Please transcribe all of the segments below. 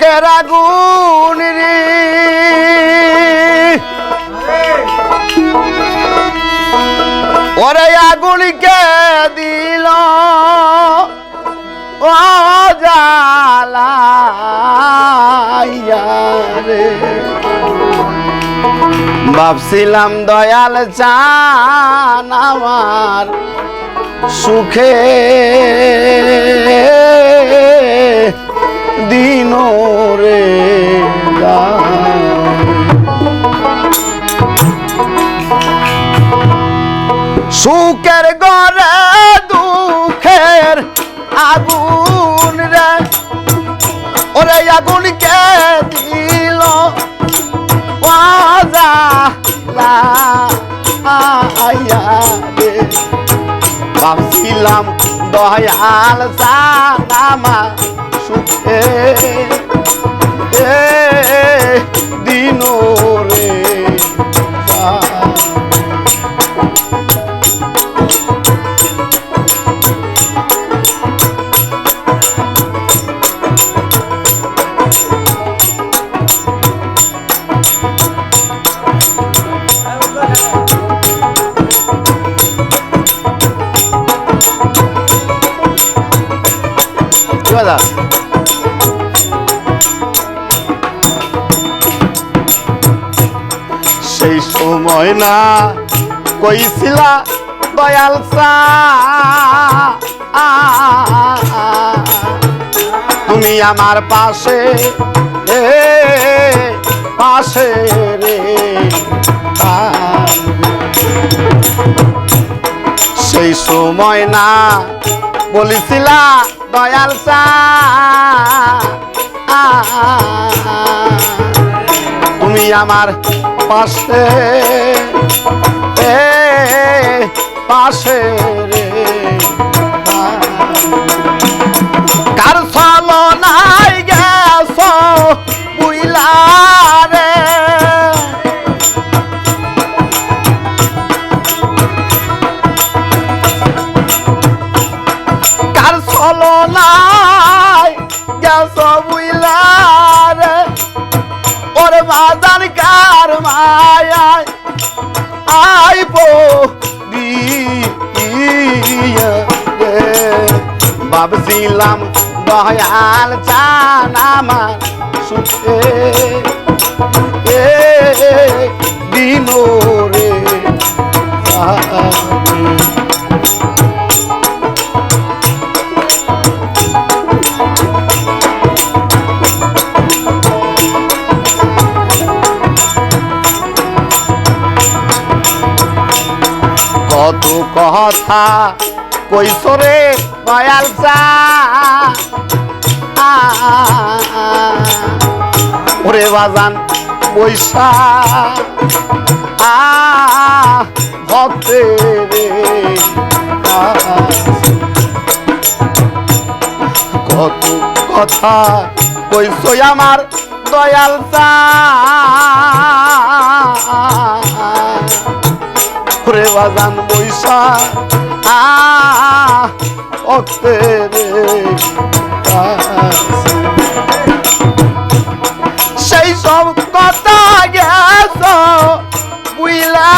সুখের আগুন রে। ওরে আগুনকে দিল? ও জ্বালাইয়া রে। ভাবছিলাম দয়াল চান আমার সুখে। দিন রে সুখের গরে দুঃখের আগুন রে। ওরে আগুন কে দিল? ওয়াজা আয়া রে। ভাবছিলাম দয়াল সুখে এ দিন রে যা। কি সময় না কইছিলা দয়াল তুমি আমার পাশে এ পাশে রে। সেই সময় না বলেছিলা দয়াল চা। তুমি আমার পাশে। পাশে কার চলো ভাবছিলাম দয়াল চান আমার সুখে দিন রে। কত কথা কইসরে দয়াল ওরে বাজান আ ভক্তে কত কথা কইসই আমার দয়াল রে বাজান বৈশা আ অক্তে সেই সব কথা গেছ, বুইলা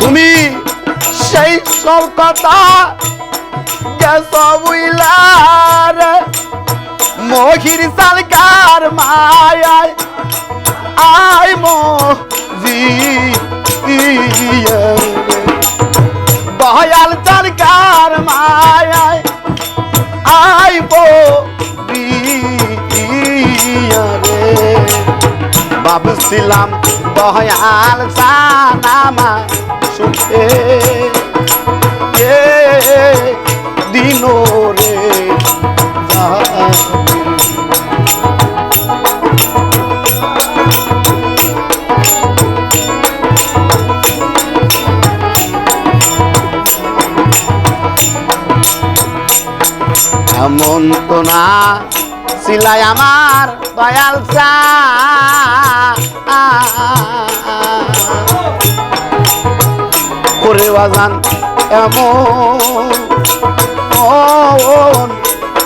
তুমি সেই সব কথা গেছ, বুইলা রে। মহির সালকার মায়ায় আই মো জি দয়াল সরকার মায়ায় আইবো রে। ভাবছিলাম দয়াল সানামা সুখে এ না, সিলাই আমার দয়াল করে বাজান, এমন মন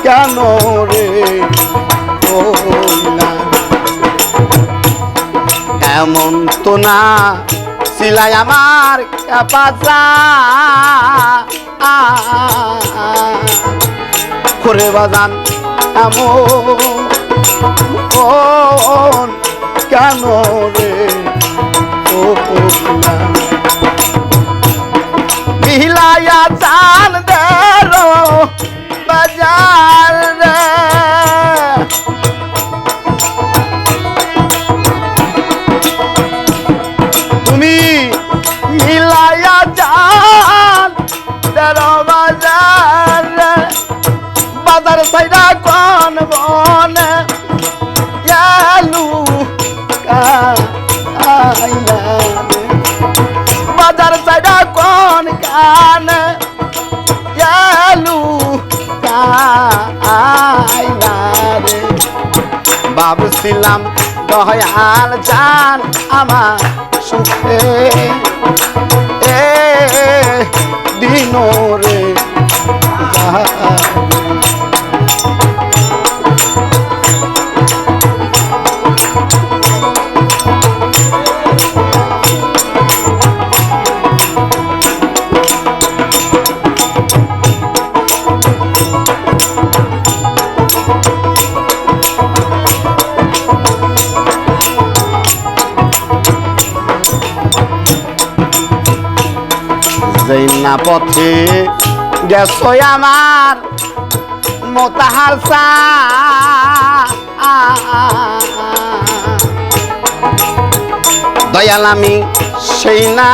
কেন রে এমন তো না, সিলাই আমার পাচা করে বাজান এমন কেন রে? ও কোন কাইলা রে? ভাবছিলাম দয়াল জান আমার সুখে। এ দিন রে। পথে গেছো আমার মতাহার দয়াল আমি সেই না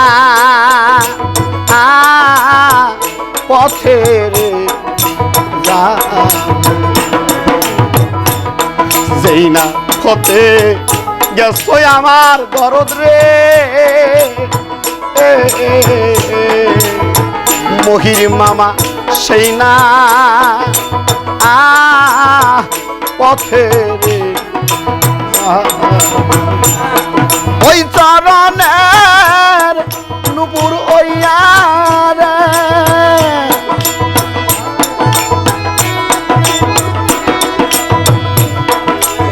পথের যেই না পথে গেছো আমার গরদ রে। এ, মহির মামা, সেই না। পথে ওই চরণের নুপুর ওইয়ার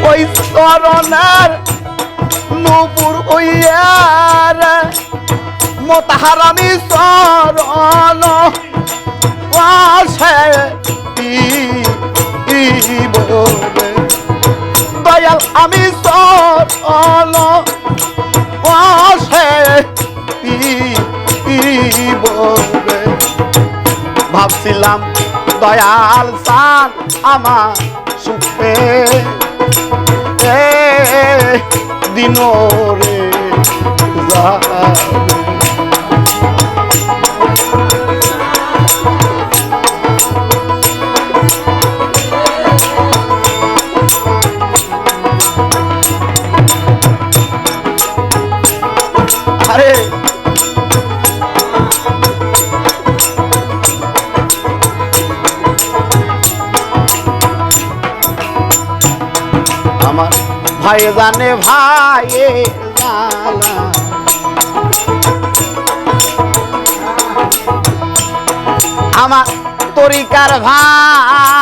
ওই চরণের নুপুর ওইয়ার মোতাহারামি চরণ দয়াল আমি চরণ আসে ভাবছিলাম দয়াল সান আমার সুখে। দিন রে যাবে। ভাই জানে, ভাই জালা। আমার তরিকার ভাই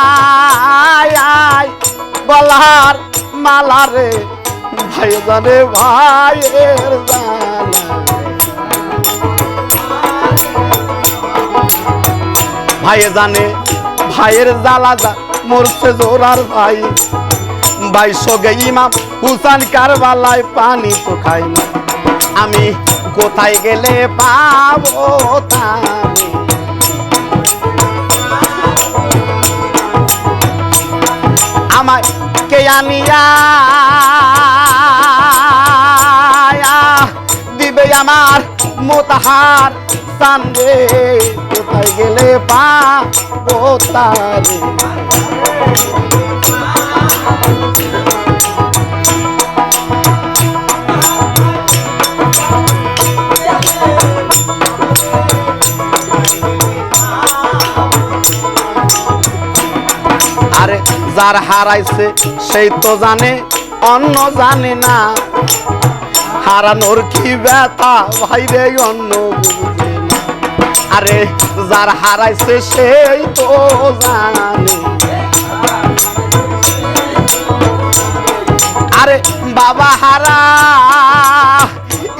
বলার মালারে ভাই জানে ভাইয়ের ভাইয়ে জানে, ভাইয়ের জ্বালা মরছে জোরার ভাই। ভাই সগে ইমাম হুসান কারবালায় পানি তো খাই আমি কোথায় গেলে পাবো তারে আমায় কে আনিয়া, দিবে আমার মোতাহার সান্দে কোথায় গেলে পা তারে যার হারাইছে, সেই তো জানে, অন্য জানে না। হারানোর কি ব্যথা, ভাই রে, অন্য আরে, যার হারাইছে, সেই তো জানে। আরে, বাবা হারা,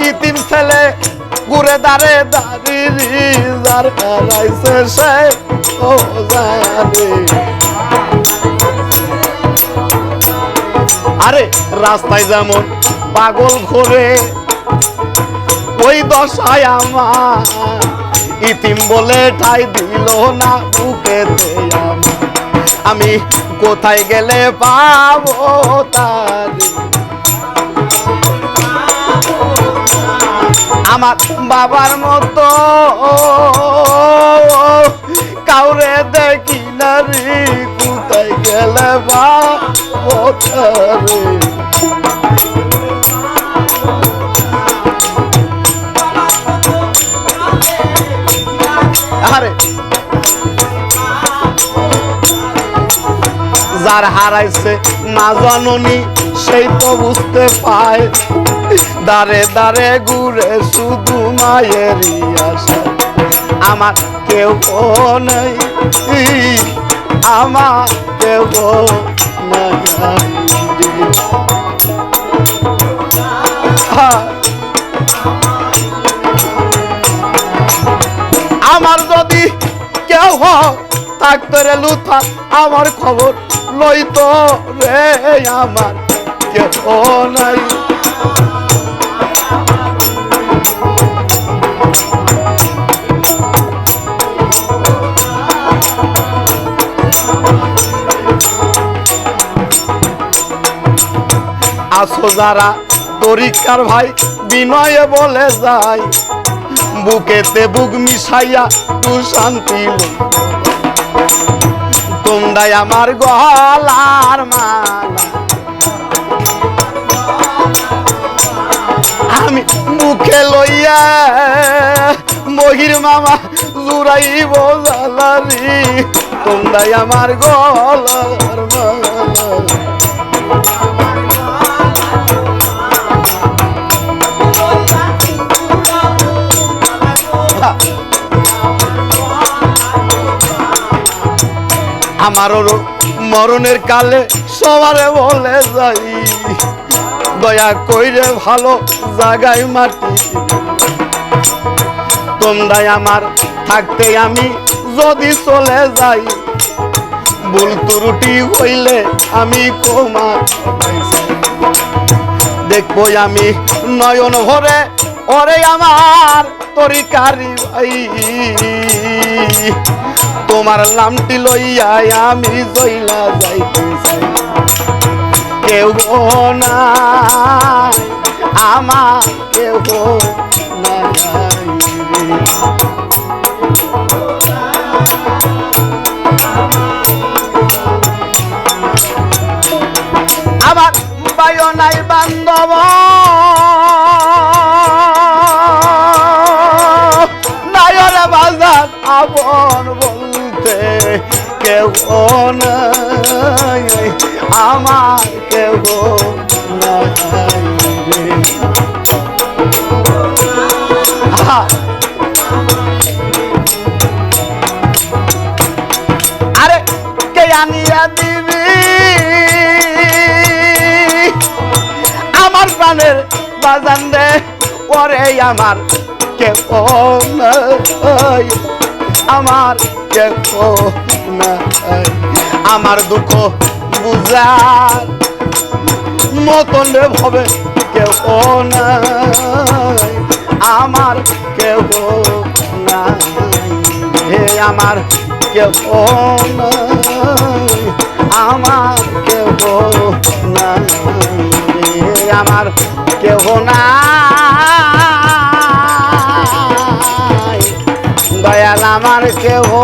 ইতিম ছেলে ঘুরে দাঁড়ে দাঁড়িয়ে যার হারাইছে, সে তো জানে। আরে, রাস্তায় যেমন পাগল ঘোরে, ওই দশায় আমার ইতিম বলে ঠাই দিল না বুকেতে আমি কোথায় গেলে পাবো আমার বাবার মতো কাউরে দেখি না রে গেলে আরে যার হারাইছে না জাননি, সেই তো বুঝতে পায়। দাঁড়ে দাঁড়ে ঘুরে শুধু মায়েরই আশা আমার কেউ নেই। হ্যাঁ আমার যদি কেউ থাকতো রে লুথা আমার খবর লইতো রে আমার। কেউ নাই। আসো যারা তরিকার ভাই, বিনয়ে বলে যায় বুকেতে বুক মিশাইয়া তু শান্তি। তোমরাই আমার গলার মালা। আমি মুখে লইয়া মহির মামা জুড়াইব জালারি তোমরাই আমার গলার মালা। আমারও মরণের কালে সবারে বলে যাই। দয়া কইরে ভালো জাগায় মাটি তোমরাই আমার থাকতে আমি যদি চলে যাই, ভুল ত্রুটি হইলে আমি কমা দেখব আমি নয়ন ভরে, ওরে আমার তরিকারি ভাই। তোমার লামটি লইয়া আমি জইলা যাইতে চাই। কেউ না আমার কেউ নাই আমার কেউ আরে কে আনিয়া দিবি? আমার প্রাণের বাজান রে আমার কে নাই। আমার আমার দুঃখ বুঝার মতন ভবে কেউ নাই। আমার কেউ নাই। হে আমার কেউ নাই। আমার কেউ হে আমার কেউ নাই। দয়াল আমার কেউ